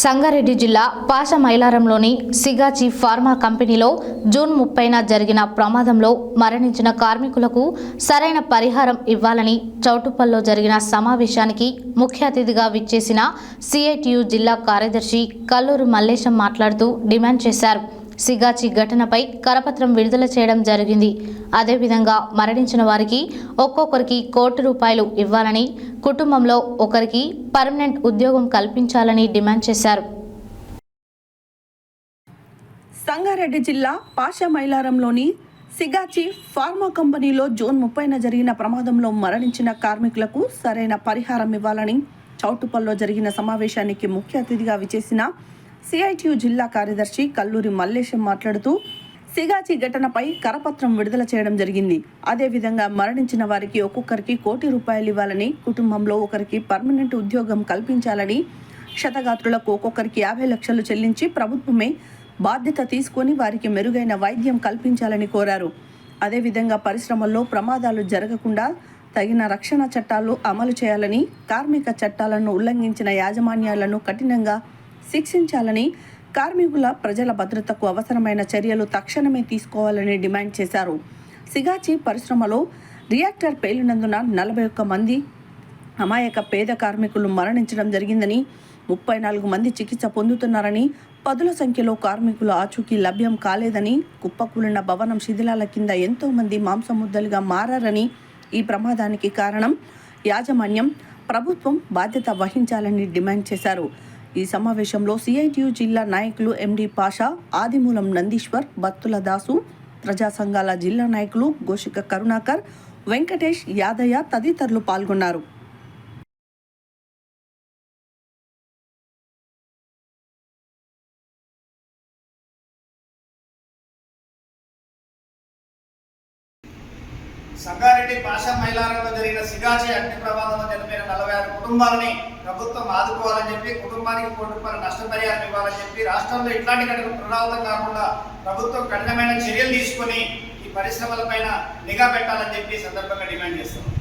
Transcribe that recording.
సంగారెడ్డి జిల్లా పాష మైలారంలోని సిగాచి ఫార్మా కంపెనీలో జూన్ ముప్పైన జరిగిన ప్రమాదంలో మరణించిన కార్మికులకు సరైన పరిహారం ఇవ్వాలని చౌటుప్పల్లో జరిగిన సమావేశానికి ముఖ్య అతిథిగా విచ్చేసిన సిఐటియు జిల్లా కార్యదర్శి కల్లూరు మల్లేశం మాట్లాడుతూ డిమాండ్ చేశారు. సిగాచి ఘటనపై కరపత్రం విడుదల చేయడం జరిగింది. అదేవిధంగా మరణించిన వారికి ఒక్కొక్కరికి కోటి రూపాయలు ఇవ్వాలని కుటుంబంలో ఒకరికి పర్మనెంట్ ఉద్యోగం కల్పించాలని డిమాండ్ చేశారు. సంగారెడ్డి జిల్లా పాషా మైలారంలోని సిగాచి ఫార్మా కంపెనీలో జూన్ ముప్పైన జరిగిన ప్రమాదంలో మరణించిన కార్మికులకు సరైన పరిహారం ఇవ్వాలని చౌటుపల్లో జరిగిన సమావేశానికి ముఖ్య అతిథిగా విచేసిన సిఐటియు జిల్లా కార్యదర్శి కల్లూరి మల్లేశం మాట్లాడుతూ సిగాచి ఘటనపై కరపత్రం విడుదల చేయడం జరిగింది. అదేవిధంగా మరణించిన వారికి ఒక్కొక్కరికి కోటి రూపాయలు ఇవ్వాలని కుటుంబంలో ఒకరికి పర్మనెంట్ ఉద్యోగం కల్పించాలని క్షతగాత్రులకు ఒక్కొక్కరికి యాభై లక్షలు చెల్లించి ప్రభుత్వమే బాధ్యత తీసుకొని వారికి మెరుగైన వైద్యం కల్పించాలని కోరారు. అదేవిధంగా పరిశ్రమల్లో ప్రమాదాలు జరగకుండా తగిన రక్షణ చట్టాలు అమలు చేయాలని కార్మిక చట్టాలను ఉల్లంఘించిన యాజమాన్యాలను కఠినంగా శిక్షించాలని కార్మికుల ప్రజల భద్రతకు అవసరమైన చర్యలు తక్షణమే తీసుకోవాలని డిమాండ్ చేశారు. సిగాచి పరిశ్రమలో రియాక్టర్ పేలినందున నలభై ఒక్క మంది అమాయక పేద కార్మికులు మరణించడం జరిగిందని ముప్పై నాలుగు మంది చికిత్స పొందుతున్నారని పదుల సంఖ్యలో కార్మికులు ఆచూకీ లభ్యం కాలేదని కుప్పకూలిన భవనం శిథిలాల కింద ఎంతోమంది మాంసముద్దలుగా మారారని ఈ ప్రమాదానికి కారణం యాజమాన్యం ప్రభుత్వం బాధ్యత వహించాలని డిమాండ్ చేశారు. ఈ సమావేశంలో సిఐటియు జిల్లా నాయకులు ఎండి పాషా ఆదిమూలం నందీశ్వర్ బత్తుల దాసు ప్రజా సంఘాల జిల్లా నాయకులు గోషిక కరుణాకర్ వెంకటేష్ యాదయ్య తదితరులు పాల్గొన్నారు. సంగారెడ్డి పాషా మైలారంలో జరిగిన సిగాచి అగ్ని ప్రమాదంలో చనిపోయిన నలభై ఆరు కుటుంబాలని ప్రభుత్వం ఆదుకోవాలని చెప్పి కుటుంబానికి కోటి రూపాయల నష్టపరిహారం ఇవ్వాలని చెప్పి రాష్ట్రంలో ఇట్లాంటి ఘటనలు పునరావృతం కాకుండా ప్రభుత్వం కఠినమైన చర్యలు తీసుకొని ఈ పరిశ్రమల పైన నిఘా పెట్టాలని చెప్పి సందర్భంగా డిమాండ్ చేస్తున్నాం.